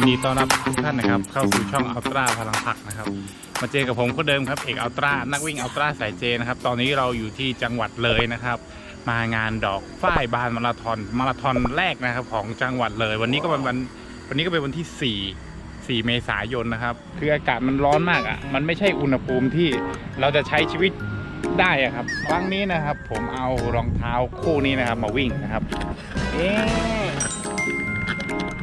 ยินดีต้อนรับทุกท่านนะครับเข้าสู่ช่องอัลตร้าพลังผักนะครับ มาเจอกับผมคนเดิมครับเอกอัลตร้านักวิ่งอัลตร้าสายเจนะครับ ตอนนี้เราอยู่ที่จังหวัดเลยนะครับ มางานดอกฝ้ายบานมาราธอนมาราธอนแรกนะครับของจังหวัดเลย วันนี้ก็เป็นวันวันนี้ก็เป็นวันที่ 4 4 เมษายนนะครับ คืออากาศมันร้อนมากอะมันไม่ใช่อุณหภูมิที่เราจะใช้ชีวิตได้อะครับครั้งนี้นะครับ ผมเอารองเท้าคู่นี้นะครับ มาวิ่งนะครับเอ๊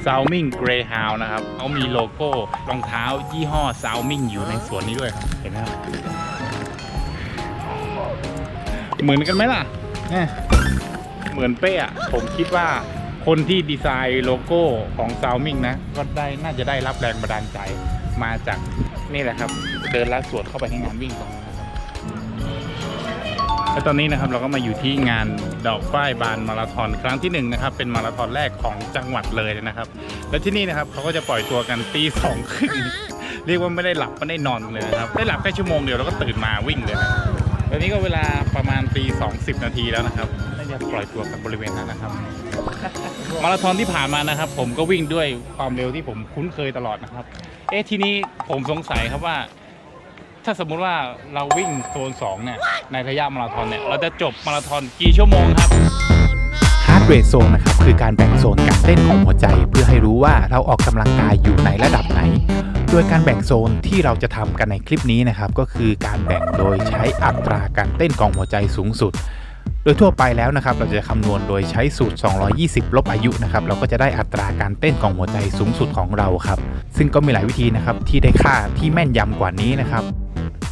ซาวมิงเกรฮาวนะครับเขามีโลโก้รองเท้ายี่ห้อซาวมิงอยู่ในสวนนี้ด้วยครับเห็นไหมครับเหมือนกันไหมล่ะเนี่ยเหมือนเป้อะผมคิดว่าคนที่ดีไซน์โลโก้ของซาวมิงนะ ก็ได้น่าจะได้รับแรงบันดาลใจมาจากนี่แหละครับ เดินลัดสวนเข้าไปให้งานวิ่งตรงนี้นะครับ และตอนนี้นะครับเราก็มาอยู่ที่งานดอกฝ้ายบานมาราธอนครั้งที่หนึ่งนะครับเป็นมาราธอนแรกของจังหวัดเลยนะครับ และที่นี่นะครับเขาก็จะปล่อยตัวกันตีสองครึ่งเรียกว่าไม่ได้หลับไม่ได้นอนเลยนะครับได้หลับแค่ชั่วโมงเดียวแล้วก็ตื่นมาวิ่งเลยนะตอนนี้ก็เวลาประมาณตี20นาทีแล้วนะครับน่าจะปล่อยตัวกันบริเวณนั้นนะครับ มาราธอนที่ผ่านมานะครับ ผมก็วิ่งด้วยความเร็วที่ผมคุ้นเคยตลอดนะครับ เอ๊ะทีนี้ผมสงสัยครับว่า ถ้าสมมุติว่าเราวิ่งโซน2เนี่ยในระยะมาราธอนเนี่ยเราจะจบมาราธอนกี่ชั่วโมงครับ ฮาร์ดเรทโซนนะครับคือการแบ่งโซนการเต้นของหัวใจ เพื่อให้รู้ว่าเราออกกำลังกายอยู่ในระดับไหน โดยการแบ่งโซนที่เราจะทำกันในคลิปนี้นะครับ ก็คือการแบ่งโดยใช้อัตราการเต้นของหัวใจสูงสุด โดยทั่วไปแล้วนะครับ เราจะคำนวณโดยใช้สูตร 220 ลบอายุนะครับ เราก็จะได้อัตราการเต้นของหัวใจสูงสุดของเราครับ ซึ่งก็มีหลายวิธีนะครับที่ได้ค่าที่แม่นยำกว่านี้นะครับ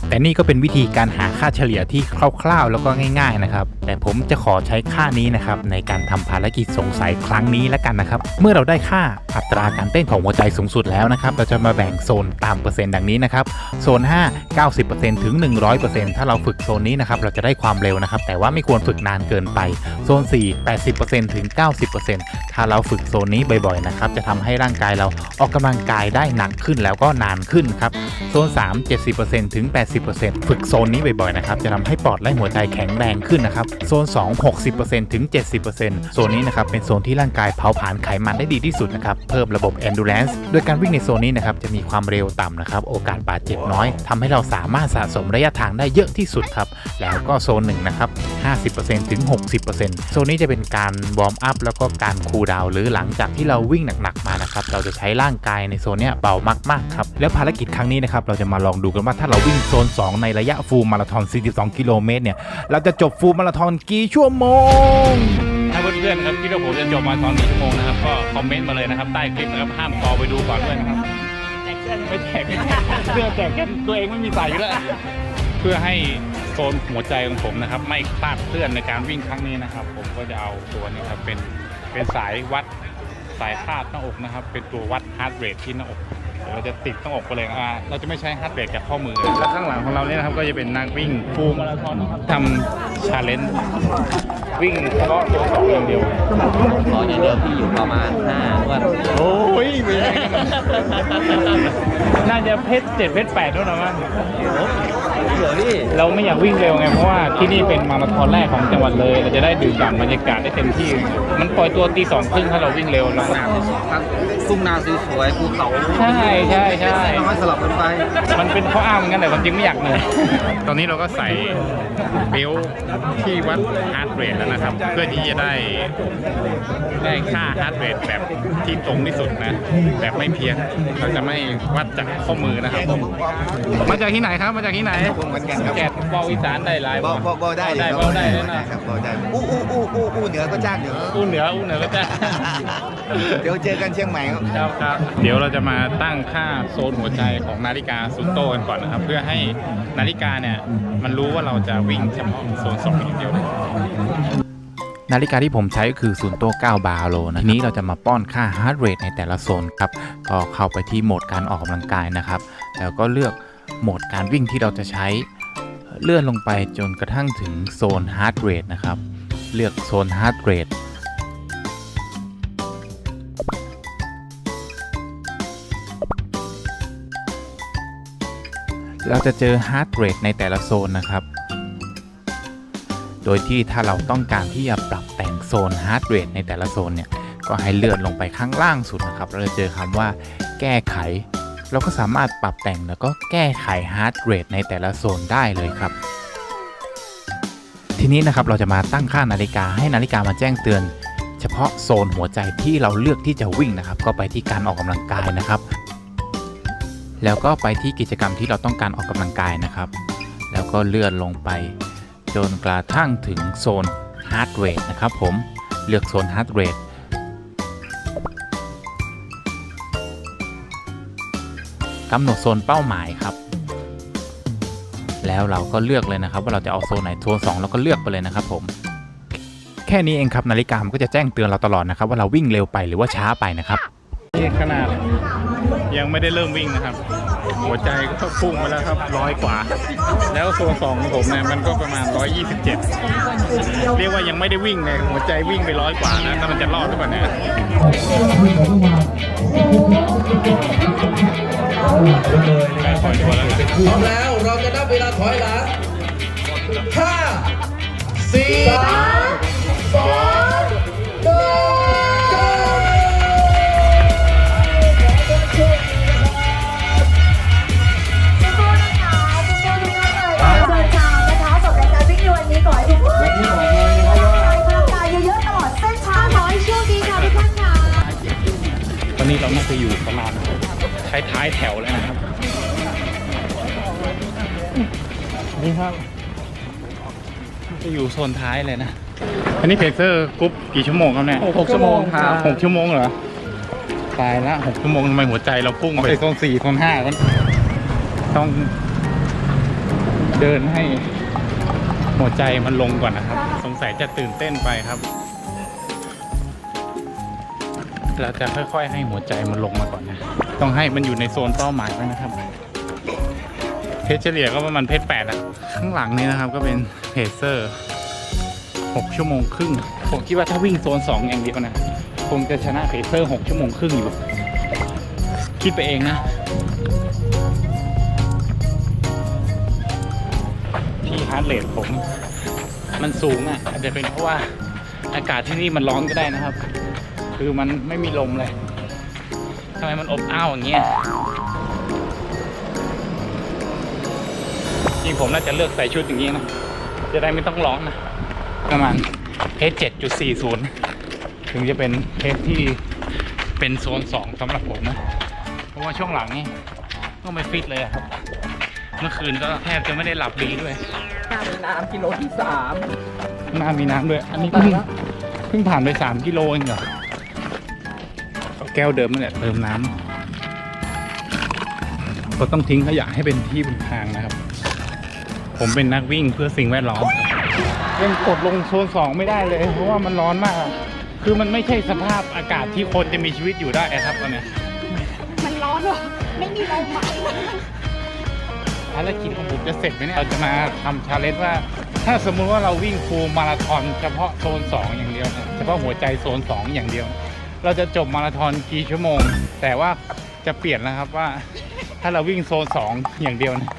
แต่นี่ก็เป็นวิธีการหาค่าเฉลี่ยที่คร่าวๆ แล้วก็ง่าย ๆนะครับ แต่ผมจะขอใช้ค่านี้นะครับในการทำภารกิจสงสัยครั้งนี้แล้วกันนะครับ เมื่อเราได้ค่าอัตราการเต้นของหัวใจสูงสุดแล้วนะครับ เราจะมาแบ่งโซนตามเปอร์เซ็นต์ดังนี้นะครับ โซน 5 90%ถึง 100%ถ้าเราฝึกโซนนี้นะครับ เราจะได้ความเร็วนะครับ แต่ว่าไม่ควรฝึกนานเกินไป โซน 4 80%ถึง 90%ถ้าเราฝึกโซนนี้บ่อยๆนะครับ จะทำให้ร่างกายเราออกกำลังกายได้หนักขึ้นแล้วก็นานขึ้นครับ โซน 3 70%ถึง 80%ฝึกโซนนี้บ่อยๆนะครับจะทำให้ปอดและหัวใจแข็งแรงขึ้นนะครับโซน 2 60%ถึง 70%โซนนี้นะครับเป็นโซนที่ร่างกายเผาผลาญไขมันได้ดีที่สุดนะครับเพิ่มระบบ endurance โดยการวิ่งในโซนนี้นะครับจะมีความเร็วต่ำนะครับโอกาสบาดเจ็บน้อยทำให้เราสามารถสะสมระยะทางได้เยอะที่สุดครับแล้วก็โซนหนึ่งนะครับ50%ถึง 60%โซนนี้จะเป็นการวอร์มอัพแล้วก็การคูลดาวน์หรือหลังจากที่เราวิ่งหนักๆมานะครับเราจะใช้ร่างกายในโซนนี้เบามากๆครับแล้วภารกิจครั้งนี้นะครับเราจะมาลองดูกันว่าถ้าเราวิ่งโซน2 ในระยะฟูลมาราธอน 42 กิโลเมตรเนี่ย เราจะจบฟูลมาราธอนกี่ชั่วโมง ถ้าเพื่อนๆครับคิดว่าผมจะจบมาตอนกี่ชั่วโมงนะครับ ก็คอมเมนต์มาเลยนะครับ ใต้คลิปนะครับ ห้ามต่อไปดูก่อนด้วยนะครับไม่แจกไม่แจกเสื้อแจกแค่ตัวเองไม่มีใส่อยู่แล้วเพื่อให้โซนหัวใจของผมนะครับ ไม่คลาดเคลื่อนในการวิ่งครั้งนี้นะครับ ผมก็จะเอาตัวนี้ครับเป็นเป็นสายวัดสายคาดหน้าอกนะครับ เป็นตัววัดฮาร์ดเรทที่หน้าอก เดี๋ยวเราจะติดหน้าอกไปเลยนะเราจะไม่ใช้ฮาร์ดเรทจากข้อมือและข้างหลังของเราเนี่ยนะครับก็จะเป็นนักวิ่งฟูลมาราธอนนะครับทำชาเลนจ์วิ่งเฉพาะตัวสองอย่างเดียวขออย่างเดียวพี่อยู่ประมาณ5วันโอ้ยไม่ใช่น่าจะเพชรเจ็ดเพชรแปดด้วยนะมั้ง เดี๋ยวพี่เราไม่อยากวิ่งเร็วไงเพราะว่าที่นี่เป็นมาราธอนแรกของจังหวัดเลย เราจะได้ดื่มด่ำบรรยากาศได้เต็มที่ มันปล่อยตัวตีสองครึ่งถ้าเราวิ่งเร็วเราหนักทุ่งนาสวยๆภูเขาใช่ใช่ใช่ น้อยสลับกันไป มันเป็นข้ออ้างเหมือนกันแต่ความจริงไม่อยากเหนื่อย ตอนนี้เราก็ใส่เบลต์ที่วัดฮาร์ดเรทแล้วนะครับ เพื่อที่จะได้ได้ค่าฮาร์ดเรทแบบที่ตรงที่สุดนะ แบบไม่เพี้ยน เราจะไม่วัดจากข้อมือนะครับ มาจากที่ไหนครับ มาจากที่ไหน ผมเหมือนกันครับแกะเบาอีสานได้หลายเบาเบาเบาได้ได้อยู่เบาได้เลยนะครับเบาได้อู้อู้อู้อู้อู้เหนือก็จ้างอยู่อู้เหนืออู้เหนือก็จะเดี๋ยวเจอกันเชียงใหม่ครับครับครับ เดี๋ยวเราจะมาตั้งค่าโซนหัวใจของนาฬิกาซุนโตกันก่อนนะครับ เพื่อให้นาฬิกาเนี่ยมันรู้ว่าเราจะวิ่งเฉพาะโซนสองอย่างเดียวเลยนาฬิกาที่ผมใช้ก็คือซูนโต้9บาโลนะทีนี้เราจะมาป้อนค่าฮาร์ดเรทในแต่ละโซนครับ ก็เข้าไปที่โหมดการออกกำลังกายนะครับ แล้วก็เลือก โหมดการวิ่งที่เราจะใช้ เลื่อนลงไปจนกระทั่งถึงโซนฮาร์ดเรทนะครับ เลือกโซนฮาร์ดเรทเราจะเจอฮาร์ดเรทในแต่ละโซนนะครับ โดยที่ถ้าเราต้องการที่จะปรับแต่งโซนฮาร์ดเรทในแต่ละโซนเนี่ย ก็ให้เลื่อนลงไปข้างล่างสุดนะครับ เราจะเจอคำว่าแก้ไข เราก็สามารถปรับแต่งแล้วก็แก้ไขฮาร์ดเรทในแต่ละโซนได้เลยครับ ทีนี้นะครับเราจะมาตั้งค่านาฬิกาให้นาฬิกามาแจ้งเตือน เฉพาะโซนหัวใจที่เราเลือกที่จะวิ่งนะครับ ก็ไปที่การออกกำลังกายนะครับ แล้วก็ไปที่กิจกรรมที่เราต้องการออกกำลังกายนะครับ แล้วก็เลื่อนลงไป จนกระทั่งถึงโซนฮาร์ดเรทนะครับผมเลือกโซนฮาร์ดเรท กำหนดโซนเป้าหมายครับ แล้วเราก็เลือกเลยนะครับ ว่าเราจะเอาโซนไหนโซน2เราก็เลือกไปเลยนะครับผมแค่นี้เองครับนาฬิกามันก็จะแจ้งเตือนเราตลอดนะครับ ว่าเราวิ่งเร็วไปหรือว่าช้าไปนะครับนี่ขนาดยังไม่ได้เริ่มวิ่งนะครับ หัวใจก็พุ่งไปแล้วครับร้อยกว่า แล้วโซนสองของผมเนี่ยมันก็ประมาณ 127 เรียกว่ายังไม่ได้วิ่งเลยหัวใจวิ่งไปร้อยกว่านะแต่มันจะรอดหรือเปล่าเนี่ย ใกล้ปล่อยตัวแล้วนะพร้อมแล้วเราจะนับเวลาถอยหลังห้าสี่สามสอง แถวแล้วนะครับ นี่ครับจะอยู่โซนท้ายเลยนะ อันนี้เพเซอร์กรุ๊ปกี่ชั่วโมงครับเนี่ยหกชั่วโมงครับหกชั่วโมงเหรอ ตายละหกชั่วโมงทำไมหัวใจเราพุ่งไปโซนสี่โซนห้ากันต้องเดินให้หัวใจมันลงก่อนนะครับ สงสัยจะตื่นเต้นไปครับ เราจะค่อยๆให้หัวใจมันลงมาก่อนนะ ต้องให้มันอยู่ในโซนเป้าหมายไว้นะครับ เพจเฉลี่ยก็ประมาณเพจแปดอะข้างหลังนี้นะครับก็เป็นเพเซอร์หกชั่วโมงครึ่ง ผมคิดว่าถ้าวิ่งโซนสองอย่างเดียวนะคงจะชนะเพเซอร์หกชั่วโมงครึ่งอยู่ คิดไปเองนะ ที่ฮาร์ดเรทผม มันสูงอะอาจจะเป็นเพราะว่าอากาศที่นี่มันร้อนก็ได้นะครับ คือมันไม่มีลมเลยำไมมันอบอ้าวอย่างเงี้ยจริงผมน่าจะเลือกใส่ชุดอย่างนี้นะ จะได้ไม่ต้องร้อนนะ ประมาณเพจ7.40ถึงจะเป็นเพจที่เป็นโซน2สำหรับผมนะ เพราะว่าช่วงหลังนี่ต้องไปฟิตเลยอะครับ เมื่อคืนก็แทบจะไม่ได้หลับดีด้วยน้ำกิโลที่สามหน้ามีน้ำด้วย อันนี้เพิ่งเพิ่งผ่านไปสามกิโลเองเหรอเอา แก้วเดิมนั่นแหละเติมน้ำก็ต้องทิ้งขยะให้เป็นที่เป็นทางนะครับ ผมเป็นนักวิ่งเพื่อสิ่งแวดล้อมยังกดลงโซนสองไม่ได้เลย เพราะว่ามันร้อนมากอะคือมันไม่ใช่สภาพอากาศที่คนจะมีชีวิตอยู่ได้อะครับตอนเนี้ยมันร้อนหรอไม่มีลมไหมภารกิจของผมจะเสร็จไหมเนี่ยเราจะมาทำชาเลนจ์ว่า ถ้าสมมุติว่าเราวิ่งฟูลมาราธอนเฉพาะโซน 2 อย่างเดียวนะเฉพาะหัวใจโซน 2 อย่างเดียว เราจะจบมาราธอนกี่ชั่วโมง แต่ว่าจะเปลี่ยนนะครับว่า ถ้าเราวิ่งโซน2อย่างเดียวเนี่ย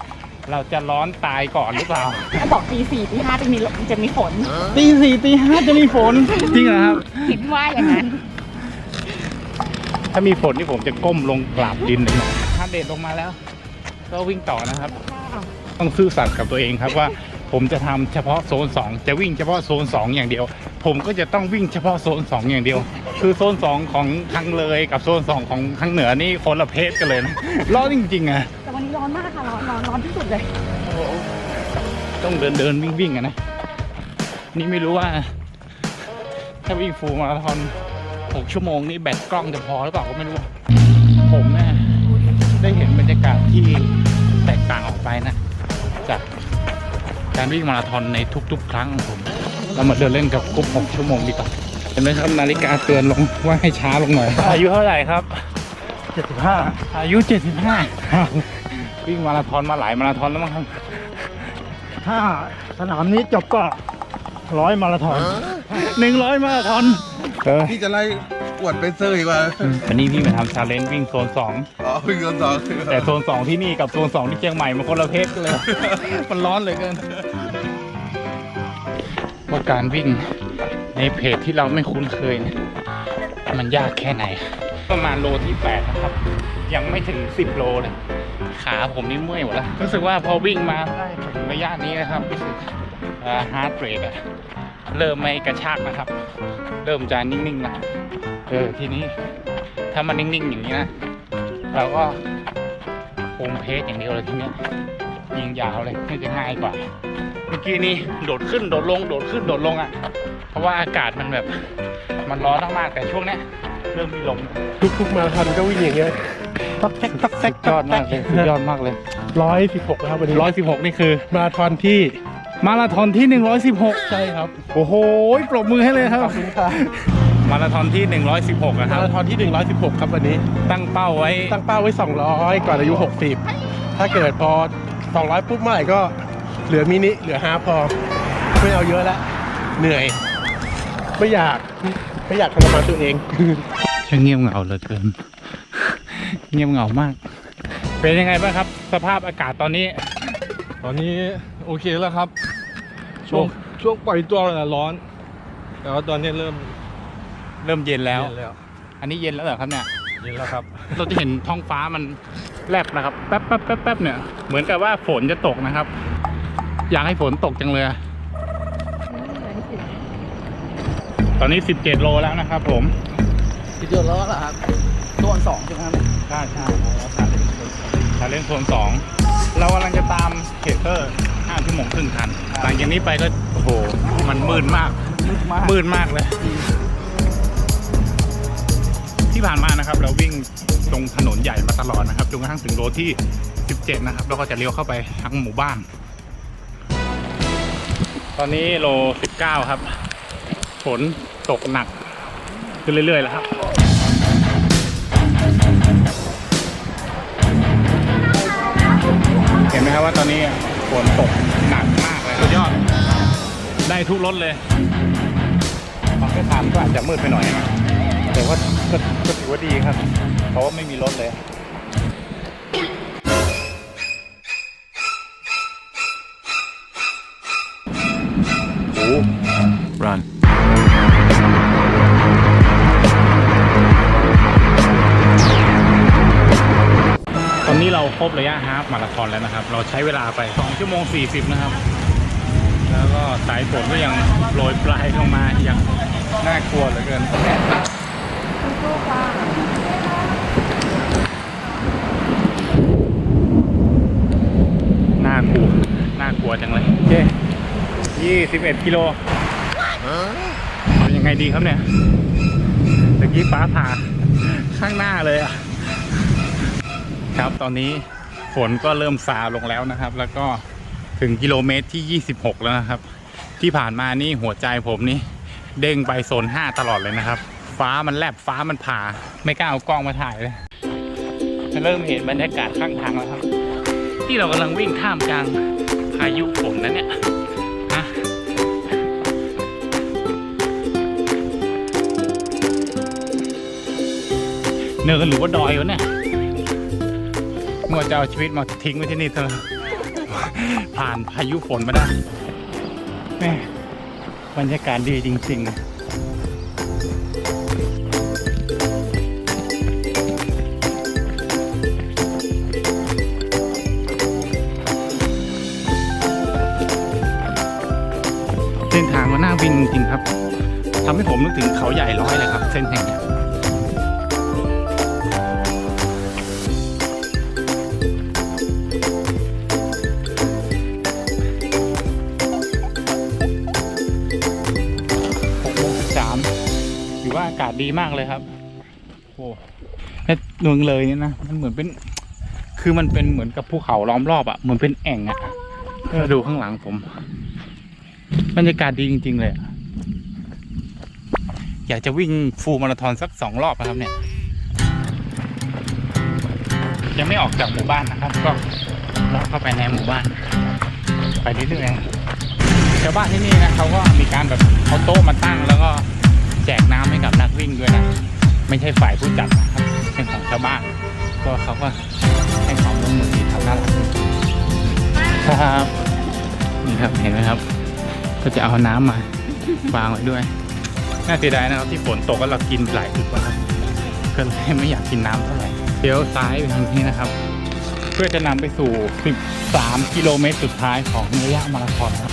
เราจะร้อนตายก่อนหรือเปล่าเขาบอกตีสี่ตีห้าจะมีจะมีฝนตีสี่ตีห้าจะมีฝนจริงเหรอครับ เห็นว่าอย่างนั้น ถ้ามีฝนนี่ผมจะก้มลงกราบดินเลยนะถ้าเดดลงมาแล้ว ก็วิ่งต่อนะครับ ต้องซื่อสัตย์กับตัวเองครับว่า ผมจะทำเฉพาะโซน2จะวิ่งเฉพาะโซน2อย่างเดียว ผมก็จะต้องวิ่งเฉพาะโซน 2 อย่างเดียว คือโซน 2 ของทางเลยกับโซน 2 ของทางเหนือนี่คนละเพศกันเลยนะร้อนจริงๆอะแต่วันนี้ร้อนมากค่ะร้อนร้อนร้อนที่สุดเลยต้องเดินเดินวิ่งวิ่งอะนะ นี่ไม่รู้ว่า ถ้าวิ่งฟูลมาราธอน6ชั่วโมงนี่แบตกล้องจะพอหรือเปล่าก็ไม่รู้ ผมเนี่ยได้เห็นบรรยากาศที่แตกต่างออกไปนะ จากการวิ่งมาราธอนในทุกๆ ครั้งของผม เรามาเดินเล่นกับกรุ๊ป6ชั่วโมงดีกว่าเห็นไหมครับนาฬิกาเตือนลงว่าให้ช้าลงหน่อย อายุเท่าไหร่ครับ 75 อายุ 75 วิ่งมาราธอนมาหลายมาราธอนแล้วมั้งครับ ถ้าสนามนี้จบก็ร้อยมาราธอนหนึ่งร้อยมาราธอนเออพี่จะไล่อวดเป็นเซอร์อีกว่าวันนี้พี่มาทำชาเลนจ์วิ่งโซนสองอ๋อวิ่งกันสองแต่โซนสองที่นี่กับโซนสองที่เชียงใหม่มันคนละเพศกันเลย มันร้อนเหลยเกิน ว่าการวิ่งในเพจที่เราไม่คุ้นเคยเนี่ยมันยากแค่ไหน ประมาณโลที่แปดนะครับ ยังไม่ถึง 10 โลเลย ขาผมนี่เมื่อยหมดแล้วรู้สึกว่าพอวิ่งมาได้ถึงระยะนี้นะครับรู้สึกฮาร์ดเรทอะเริ่มไม่กระชากนะครับ เริ่มจะนิ่งๆแล้วเออทีนี้ถ้ามันนิ่งๆอย่างนี้นะเราก็โฮมเพสอย่างเดียวเลยทีเนี้ย ยิงยาวเลยน่าจะง่ายกว่า เมื่อกี้นี่โดดขึ้นโดดลงโดดขึ้นโดดลงอะ เพราะว่าอากาศมันแบบ มันร้อนมากๆแต่ช่วงเนี้ยเริ่มมีลมทุกๆมาราธอนก็วิ่งอย่างเงี้ยตักแท็กตักแท็กยอดมากเลยสุดยอดมากเลยร้อยสิบหกนะครับวันนี้ร้อยสิบหกนี่คือ มาราธอนที่มาราธอนที่หนึ่งร้อยสิบหกใช่ครับ โอ้โห ปรบมือให้เลยครับขอบคุณครับมาราธอนที่หนึ่งร้อยสิบหกนะคมารับราธอนที่ 116 ครับวันนี้ ตั้งเป้าไว้ ตั้งเป้าไว้ 200 ก่อนอายุ 60 ถ้าเกิดพอ 200 ปุ๊บเมื่อไหร่ก็เหลือมินิเหลือฮาล์ฟพอ ไม่เอาเยอะแล้วเหนื่อย ไม่อยากไม่อยากทรมานตัวเองช่างเงียบเหงาเหลือเกิน เงียบเหงามาก เป็นยังไงบ้างครับ สภาพอากาศตอนนี้ ตอนนี้โอเคแล้วครับ ช่วงช่วงปล่อยตัวน่ะร้อน แต่ว่าตอนนี้เริ่มเริ่มเย็นแล้ว เย็นแล้ว อันนี้เย็นแล้วเหรอครับเนี่ย เย็นแล้วครับ เราจะเห็นท้องฟ้ามันแลบนะครับ แป๊บแป๊บแป๊บแป๊บเนี่ย เหมือนกับว่าฝนจะตกนะครับ อยากให้ฝนตกจังเลย ตอนนี้ 17 โลแล้วนะครับผม สิบโลแล้วเหรอครับตัวสองใช่ไหมครับใช่ใช่ชาเลนโซนสองเรากำลังจะตามเคเตอร์5ชั่วโมงครึ่งทัน หลังจากนี้ไปก็ โอ้โห มันมืดมาก มืดมากมืดมากเลย ที่ผ่านมานะครับ เราวิ่งตรงถนนใหญ่มาตลอดนะครับจนกระทั่งถึงโลที่ 17 นะครับแล้วก็จะเลี้ยวเข้าไปทางหมู่บ้าน ตอนนี้โล 19 ครับ ฝนตกหนักขึ้นเรื่อยๆแล้วครับเห็นไหมครับว่าตอนนี้ฝนตกหนักมากเลยสุดยอด ได้ทุกรถเลยบางเส้นทางก็อาจจะมืดไปหน่อยนะ ก็ก็ถือว่าดีครับ เพราะว่าไม่มีรถเลยโอ้ run ตอนนี้เราครบระยะฮาล์ฟมาราธอนแล้วนะครับ เราใช้เวลาไป 2 ชั่วโมง 40 นะครับ แล้วก็สายฝนก็ยังโรยปลายลงมาอย่างน่ากลัวเหลือเกิน น่ากลัว น่ากลัวจังเลย โอเค21กิโลเอายังไงดีครับเนี่ยตะกี้ฟ้าผ่าข้างหน้าเลยอะ ครับตอนนี้ฝนก็เริ่มซาลงแล้วนะครับ แล้วก็ถึงกิโลเมตรที่ 26 แล้วนะครับ ที่ผ่านมานี่หัวใจผมนี่เด้งไปโซน 5 ตลอดเลยนะครับ ฟ้ามันแลบฟ้ามันผ่า ไม่กล้าเอากล้องมาถ่ายเลยเริ่มเห็นบรรยากาศข้างทางแล้วครับ ที่เรากำลังวิ่งท่ามกลางพายุฝนนั้นเนี่ยฮะเนินหรือว่าดอยวะเนี่ยเมื่อจะเอาชีวิตมาทิ้งไว้ที่นี่เธอะผ่านพายุฝนมาได้แม่บรรยากาศดีจริง ๆ ส้นทางมันน่าวิ่งจริงครับทำให้ผมนึกถึงเขาใหญ่ร้อยเลยครับ เส้นแห่งนี้ยหกโมงสิบสามถือว่าอากาศดีมากเลยครับโอ้และเมืองเลยเนี่ยนะ มันเหมือนเป็น คือมันเป็นเหมือนกับภูเขาล้อมรอบอะ่ะ เหมือนเป็นแอ่งอะ่ะดูข้างหลังผม บรรยากาศดีจริง ๆ เลยอะอยากจะวิ่งฟูลมาราธอนสักสองรอบนะครับเนี่ย ยังไม่ออกจากหมู่บ้านนะครับ ก็เลาะเข้าไปในหมู่บ้าน ไปเรื่อยๆชาวบ้านที่นี่นะเขาก็มีการแบบเอาโต๊ะมาตั้งแล้วก็แจกน้ำให้กับนักวิ่งด้วยนะ ไม่ใช่ฝ่ายผู้จัดนะครับเป็นของชาวบ้าน ก็เขาก็ให้ความร่วมมือดีครับน่ารักดีครับนี่ครับเห็นไหมครับ ก็จะเอาน้ำมาวางไว้ด้วย น่าเสียดายนะครับที่ฝนตกแล้วเรากินหลายอึกนะครับก็เลยไม่อยากกินน้ำเท่าไหร่เลี้ยวซ้ายไปทางนี้นะครับ เพื่อจะนำไปสู่ 13 กิโลเมตรสุดท้ายของระยะมาราธอนครับ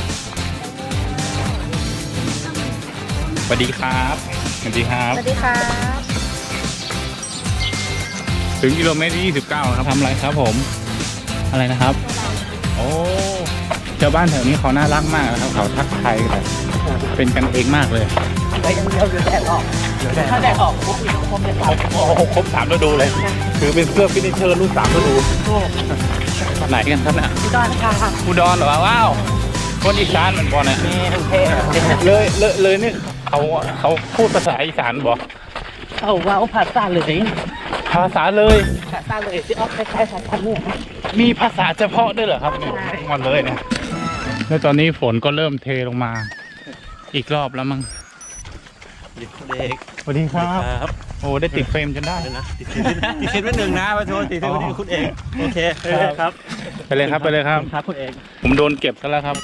สวัสดีครับสวัสดีครับสวัสดีครับ ถึงกิโลเมตรที่ 29แล้วครับทำอะไรครับผม อะไรนะครับ โอ้ ชาวบ้านแถวนี้เขาน่ารักมากนะครับเขาทักทายกันเป็นกันเองมากเลยไปยังเดียวเดี๋ยวแดดออกถ้าแดดออกปุ๊บอีกคงจะกลับโอ้โหครบสามฤดูเลยถือเป็นเสื้อฟินิชเชอร์รุ่นสามฤดูไหนกันครับเนี่ยที่ด้านค่ะอุดรเหรอว้าวคนอีสานเหมือนบอลเนี่ยมีกรุงเทพเลยเลยเลยนี่เขาเขาพูดภาษาอีสานบอกเอาว่าภาษาเลยภาษาเลยภาษาเลยที่ออกคล้ายๆภาษาเหนือมีภาษาเฉพาะด้วยเหรอครับเนี่ยหมดเลยเนี่ย แล้วตอนนี้ฝนก็เริ่มเทลงมา อีกรอบแล้วมั้งเด็กสวัสดีครับ ครับโอ้ได้ติดเฟรมจนได้ นะติดเทปติดเทปไว้หนึ่งนะพระโทษติดเทปไว้หนึ่งคุณเองโอเคครับไปเลยครับไปเลยครับ ครับคุณเองผมโดนเก็บซะแล้วครับ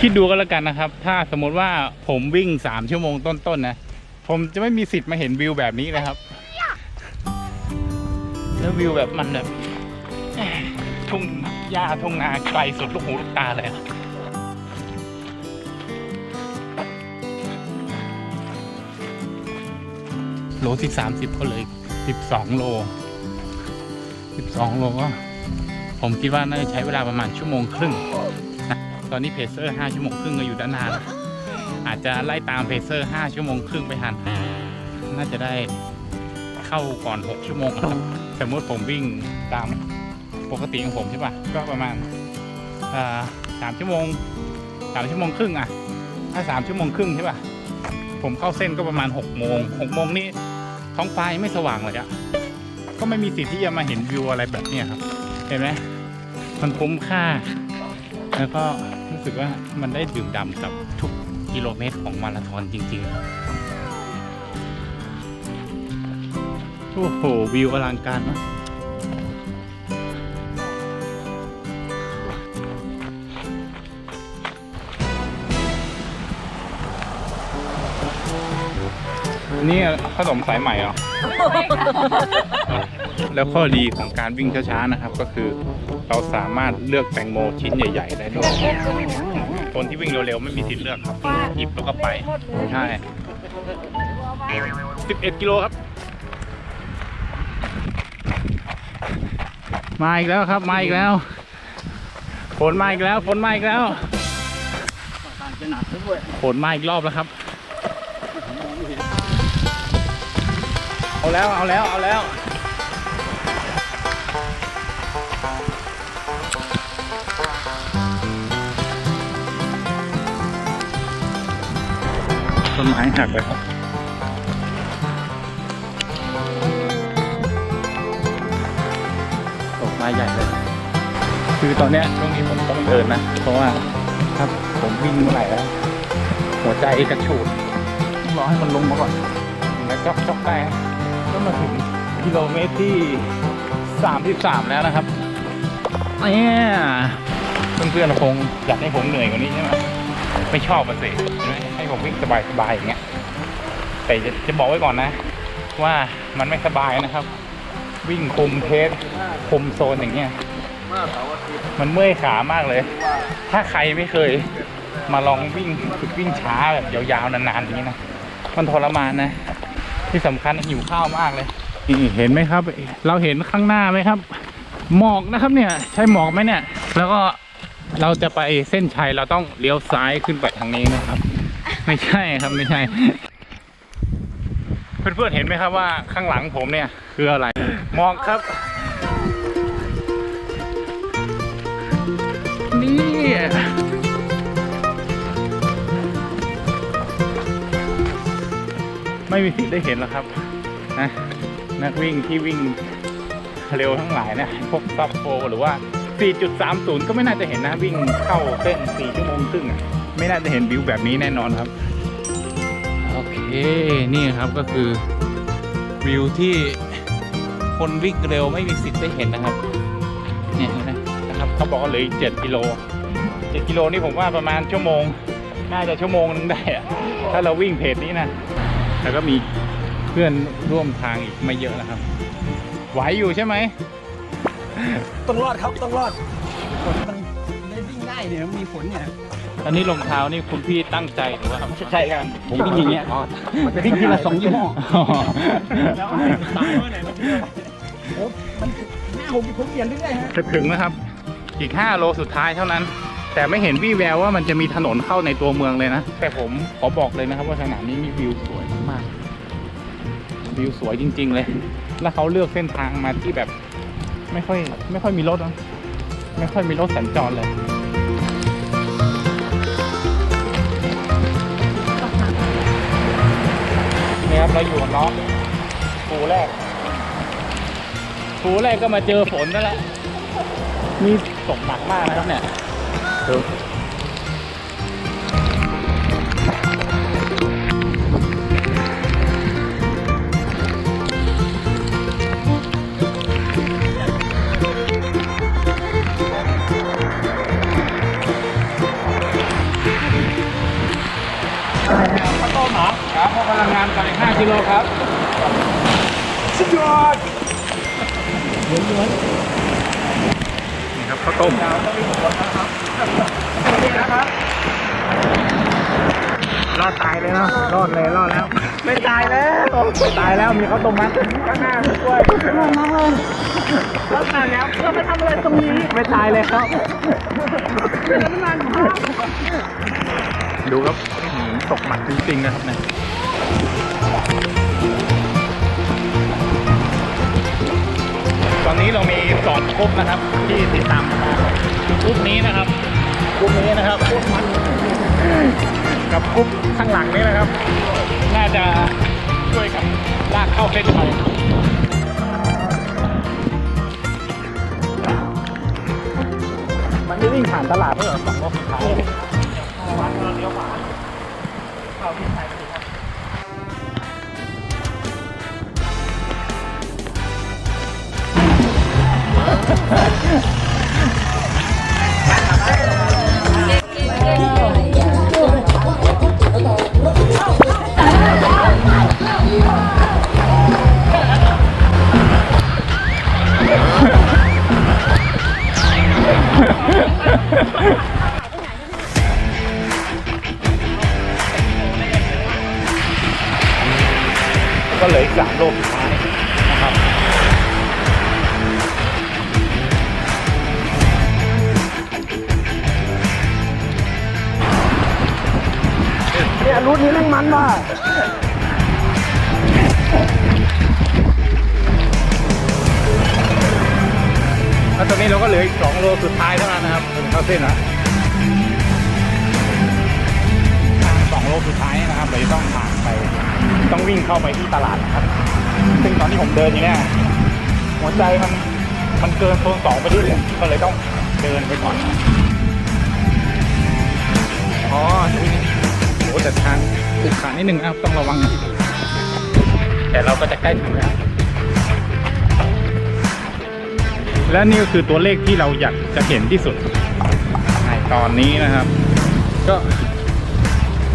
คิดดูก็แล้วกันนะครับ ถ้าสมมติว่าผมวิ่งสามชั่วโมงต้นๆนะ ผมจะไม่มีสิทธิ์มาเห็นวิวแบบนี้นะครับ แล้ววิวแบบมันแบบแหม่ ทุ่งหญ้าทุ่งนาไกลสุดลูกหูลูกตาเลยอะโลที่สามสิบก็เลยสิบสองโลสิบสองโลก็ผมคิดว่าน่าจะใช้เวลาประมาณชั่วโมงครึ่งนะตอนนี้เพเซอร์ห้าชั่วโมงครึ่งก็อยู่ด้านหน้าแล้วอาจจะไล่ตามเพเซอร์ห้าชั่วโมงครึ่งไปทันน่าจะได้เข้าก่อนหกชั่วโมงอะครับสมมติผมวิ่งตาม ปกติของผมใช่ปะก็ประมาณสามชั่วโมงสามชั่วโมงครึ่งอะถ้าสามชั่วโมงครึ่งใช่ปะผมเข้าเส้นก็ประมาณหกโมงหกโมงนี่ท้องฟ้ายังไม่สว่างเลยอะก็ไม่มีสิทธิ์ที่จะมาเห็นวิวอะไรแบบนี้ครับ เห็นไหมมันคุ้มค่า แล้วก็รู้สึกว่ามันได้ดื่มด่ำกับทุกกิโลเมตรของมาราธอนจริงๆ โอ้โหวิวอลังการมาก นี่ขนมสายใหม่เหรอ แล้วข้อดีของการวิ่งช้าๆนะครับ ก็คือเราสามารถเลือกแตงโมชิ้นใหญ่ ๆ ได้ด้วย คนที่วิ่งเร็วๆ ไม่มีสิทธิ์เลือกครับ หยิบแล้วก็ไป ใช่ 11 กิโลครับ มาอีกแล้วครับ มาอีกแล้ว ฝนมาอีกแล้ว ฝนมาอีกแล้ว ฝนมาอีกรอบแล้วครับ แล้วเอาแล้วเอาแล้วต้นไม้หักเลยครับตกมาใหญ่เลย คือตอนเนี้ยช่วงนี้ผมต้องเดินนะ เพราะว่าถ้าผมวิ่งเมื่อไหร่แล้ว หัวใจกระฉูดต้องรอให้มันลงมาก่อนแล้วก็จอกได้ ก็มาถึงกิโลเมตรที่ 33 แล้วนะครับเนี่ยเพื่อนๆคงอยากให้ผมเหนื่อยกว่านี้ใช่ไหมไม่ชอบมาสิใหมให้ผมวิ่งสบายๆอย่างเงี้ยแต่จะจะบอกไว้ก่อนนะ ว่ามันไม่สบายนะครับ วิ่งคุมเทสคุมโซนอย่างเงี้ยมันเมื่อยขามากเลย ถ้าใครไม่เคยมาลองวิ่งฝึกวิ่งช้าแบบยาวๆนานๆอย่างนี้นะ มันทรมานนะ ที่สำคัญหิวข้าวมากเลยเห็นไหมครับ เราเห็นข้างหน้าไหมครับ หมอกนะครับเนี่ย ใช่หมอกไหมเนี่ย แล้วก็เราจะไปเส้นชัยเราต้องเลี้ยวซ้ายขึ้นไปทางนี้นะครับ ไม่ใช่ครับไม่ใช่ เพื่อนๆเห็นไหมครับว่าข้างหลังผมเนี่ย คืออะไรหมอกครับนี่ ไม่มีสิทธิ์ได้เห็นหรอกครับนะนักวิ่งที่วิ่งเร็วทั้งหลายนะพวกซับโฟหรือว่า 4.30 ก็ไม่น่าจะเห็นนะ วิ่งเข้าเส้น 4 ชั่วโมงครึ่งอะไม่น่าจะเห็นวิวแบบนี้แน่นอนครับ โอเค นี่ครับก็คือวิวที่คนวิ่งเร็วไม่มีสิทธิ์ได้เห็นนะครับเนี่ยเห็นไหมนะครับเขาบอกว่าเหลืออีก 7 กิโล 7 กิโลนี่ผมว่าประมาณชั่วโมง น่าจะชั่วโมงนึงได้อะถ้าเราวิ่งเพจนี้นะ แล้วก็มีเพื่อนร่วมทางอีกไม่เยอะนะครับ ไหวอยู่ใช่ไหมต้องรอดครับต้องรอดฝนมันได้วิ่งง่ายเนี่ยมีฝนเนี่ยอันนี้รองเท้านี่คุณพี่ตั้งใจหรือว่าใช่ครับผมวิ่งอย่างเงี้ยวิ่งทีละสองยี่ห้อแล้วตายเมื่อไหร่มันโอ้มันหน้าผมผมเปลี่ยนเรื่อยๆฮะจะถึงนะครับ อีก 5 โลสุดท้ายเท่านั้น แต่ไม่เห็นวี่แววว่ามันจะมีถนนเข้าในตัวเมืองเลยนะ แต่ผมขอบอกเลยนะครับว่าสนามนี้มีวิวสวยมากๆ วิวสวยจริง ๆ เลย แล้วเขาเลือกเส้นทางมาที่แบบไม่ค่อยไม่ค่อยมีรถนะไม่ค่อยมีรถสัญจรเลยนี่ครับเราอยู่กับน้องปูแรกปูแรกก็มาเจอฝนนั่นแหละนี่ตกหนักมากนะครับเนี่ย เหรอครับพลังงานกันอีก5กิโลครับ สุดยอดนี่ครับข้าวต้มรอดตายเลยเนาะรอดเลยรอดแล้ว ไม่ตายแล้วไม่ตายแล้วมีข้าวต้มมัดข้างหน้าด้วยเราผ่านแล้วเราไปทำอะไรตรงนี้ ไม่ตายเลยครับดูครับอื้อหือ ตกหมัดจริงๆนะครับเนี่ยตอนนี้เรามีสองกรุ๊ปนะครับ ที่ติดตามมากรุ๊ปนี้นะครับกรุ๊ปนี้นะครับกับกรุ๊ปข้างหลังนี้นะครับ น่าจะช่วยกันลากเข้าเส้นชัยมันไม่วิ่งผ่านตลาดเพื่อสองรอบสุดท้าย ก็เเราจะต้องผ่านไป ต้องวิ่งเข้าไปที่ตลาดนะครับ ซึ่งตอนที่ผมเดินอยู่เนี่ยหัวใจมันมันเกินโซนสองไปนิดเลยก็เลยต้องเดินไปก่อนอ๋อโหแต่ทางขุกขานิดนึงนะครับต้องระวัง แต่เราก็จะใกล้ถึงแล้วและนี่ก็คือตัวเลขที่เราอยากจะเห็นที่สุดในตอนนี้นะครับ ก็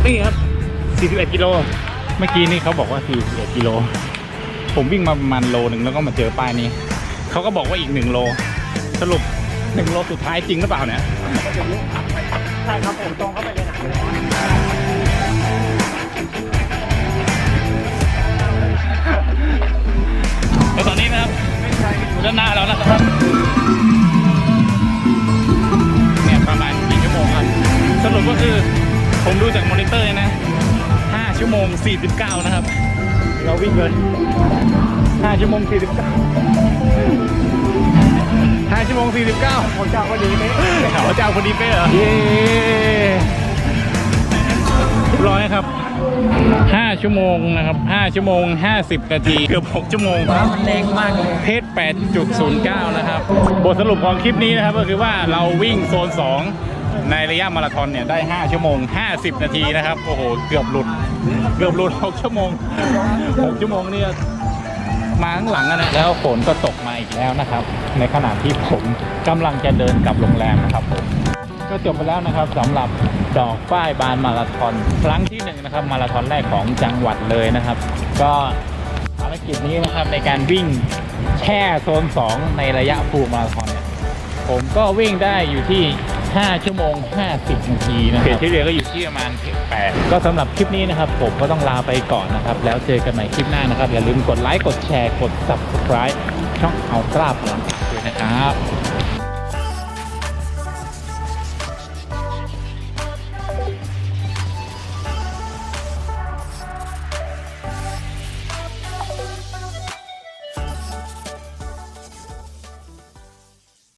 นี่ครับ 41กิโล เมื่อกี้นี่เขาบอกว่า 41กิโล ผมวิ่งมาประมาณโลหนึ่งแล้วก็มาเจอป้ายนี้ เขาก็บอกว่าอีก 1 โล สรุป 1 โลสุดท้ายจริงหรือเปล่าเนี่ย ใช่ครับผมตรงเข้าไปเลยนะ 49 นะครับ เราวิ่งเลย5ชั่วโมง 49 5ชั่วโมง 49ผมเจ้าคนดีเป๊ะเขาเจ้าคนดีเป๊ะเหรอ เย้เรียบร้อยครับ 5 ชั่วโมงนะครับ 5 ชั่วโมง 50 นาที เกือบ 6 ชั่วโมงมันแรงมากเลยเพจ8.09 นะครับ บทสรุปของคลิปนี้นะครับ ก็คือว่าเราวิ่งโซน 2 ในระยะมาราธอนเนี่ย ได้ 5 ชั่วโมง 50 นาทีนะครับ โอ้โห เกือบหลุด เกือบหลุด6ชั่วโมง6ชั่วโมงเนี่ยมาข้างหลังอะนะแล้วฝนก็ตกมาอีกแล้วนะครับ ในขณะที่ผมกำลังจะเดินกลับโรงแรมนะครับผมก็จบไปแล้วนะครับสำหรับดอกฝ้ายบานมาราธอนครั้งที่หนึ่งนะครับ มาราธอนแรกของจังหวัดเลยนะครับ ก็ภารกิจนี้นะครับในการวิ่งแช่โซน 2 ในระยะฟูมาราธอนเนี่ยผมก็วิ่งได้อยู่ที่ 5 ชั่วโมง 50 นาทีนะครับเฉลี่ยก็อยู่ที่ประมาณ8ก็สำหรับคลิปนี้นะครับ ผมก็ต้องลาไปก่อนนะครับ แล้วเจอกันใหม่คลิปหน้านะครับ อย่าลืมกดไลค์กดแชร์กด subscribe ช่องเอากล้าพลังด้วยนะครับ